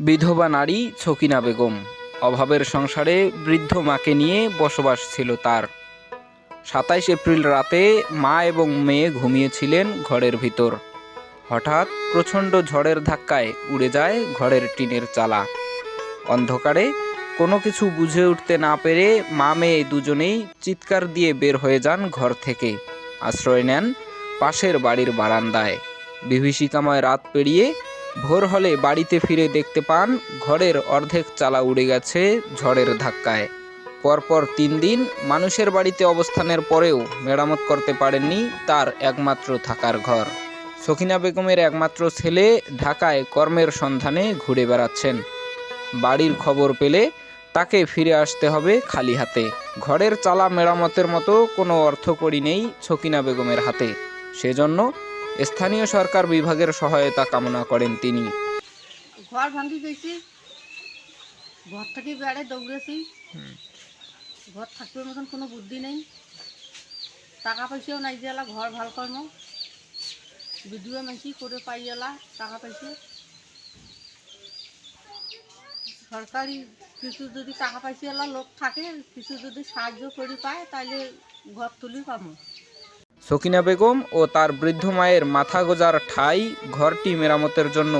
বিধবা নারী ছকিনা বেগম। অভাবের সংসারে বৃদ্ধ মাকে নিয়ে বসবাস ছিল তার। সাতাইশ এপ্রিল রাতে মা এবং মেয়ে ঘুমিয়েছিলেন ঘরের ভিতর। হঠাৎ প্রচণ্ড ঝড়ের ধাক্কায় উড়ে যায় ঘরের টিনের চালা। অন্ধকারে কোনো কিছু বুঝে উঠতে না পেরে মা মেয়ে দুজনেই চিৎকার দিয়ে বের হয়ে যান ঘর থেকে। আশ্রয় নেন পাশের বাড়ির বারান্দায়। বিভীষিকাময় রাত পেরিয়ে ভোর হলে বাড়িতে ফিরে দেখতে পান, ঘরের অর্ধেক চালা উড়ে গেছে ঝড়ের ধাক্কায়। পরপর তিন দিন মানুষের বাড়িতে অবস্থানের পরেও মেরামত করতে পারেননি তার একমাত্র থাকার ঘর। সখিনা বেগমের একমাত্র ছেলে ঢাকায় কর্মের সন্ধানে ঘুরে বেড়াচ্ছেন। বাড়ির খবর পেলে তাকে ফিরে আসতে হবে খালি হাতে। ঘরের চালা মেরামতের মতো কোনো অর্থকড়ি নেই ছকিনা বেগমের হাতে। সেজন্য স্থানীয় সরকার বিভাগের সহায়তা কামনা করেন তিনি। ঘর ভাঙি গেছি। ঘর থেকে বেড়ে দৌড়েছি। ঘর থাকবার মতন কোনো বুদ্ধি নেই। টাকা পয়সাও নাই দিয়ালা ঘর ভালো কর্ম বিধুয়ে মানসি করে পাই এলা টাকা পয়সা। সরকারি কিছু যদি টাকা পয়সা এলা লোক থাকে কিছু যদি সাহায্য করে পায় তাহলে ঘর তুলি পাবো সকিনা বেগম ও তার বৃদ্ধ মায়ের মাথা গোজার ঠাই ঘরটি মেরামতের জন্য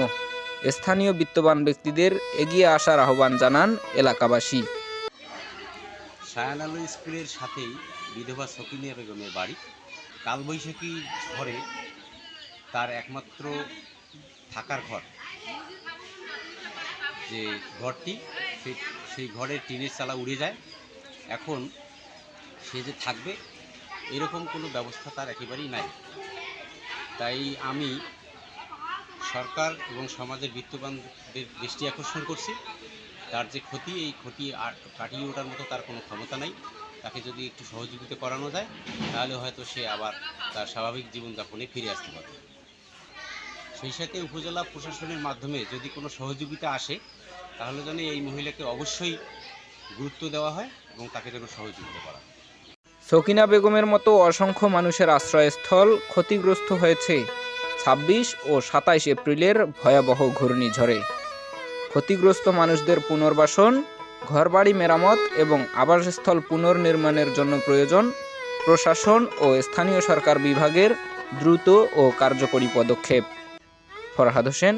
স্থানীয় বিত্তবান ব্যক্তিদের এগিয়ে আসার আহ্বান জানান এলাকাবাসী। শায়ান আলো স্কুলের সাথেই বিধবা সকিনিয়া বেগমের বাড়ি। কালবৈশাখী ঝড়ে তার একমাত্র থাকার ঘর। যে ঘরটি সেই ঘরের টিনের চালা উড়ে যায়। এখন সে যে থাকবে এরকম কোনো ব্যবস্থা তার একেবারেই নাই। তাই আমি সরকার এবং সমাজের বিত্তবানদের দৃষ্টি আকর্ষণ করছি। তার যে ক্ষতি, এই ক্ষতি আর কাটিয়ে ওঠার মতো তার কোনো ক্ষমতা নাই। তাকে যদি একটু সহযোগিতা করানো যায়, তাহলে হয়তো সে আবার তার স্বাভাবিক জীবনযাপনে ফিরে আসতে পারবে। সেই সাথে উপজেলা প্রশাসনের মাধ্যমে যদি কোনো সহযোগিতা আসে, তাহলে যেন এই মহিলাকে অবশ্যই গুরুত্ব দেওয়া হয় এবং তাকে যেন সহযোগিতা করা হয়। সকিনা বেগমের মতো অসংখ্য মানুষের আশ্রয়স্থল ক্ষতিগ্রস্ত হয়েছে। ছাব্বিশ ও সাতাইশ এপ্রিলের ভয়াবহ ঘূর্ণিঝড়ে। ক্ষতিগ্রস্ত মানুষদের পুনর্বাসন, ঘরবাড়ি মেরামত এবং আবাসস্থল পুনর্নির্মাণের জন্য প্রয়োজন প্রশাসন ও স্থানীয় সরকার বিভাগের দ্রুত ও কার্যকরী পদক্ষেপ। ফরহাদ হোসেন,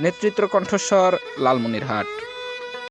নেতৃত্ব কণ্ঠস্বর, লালমনিরহাট।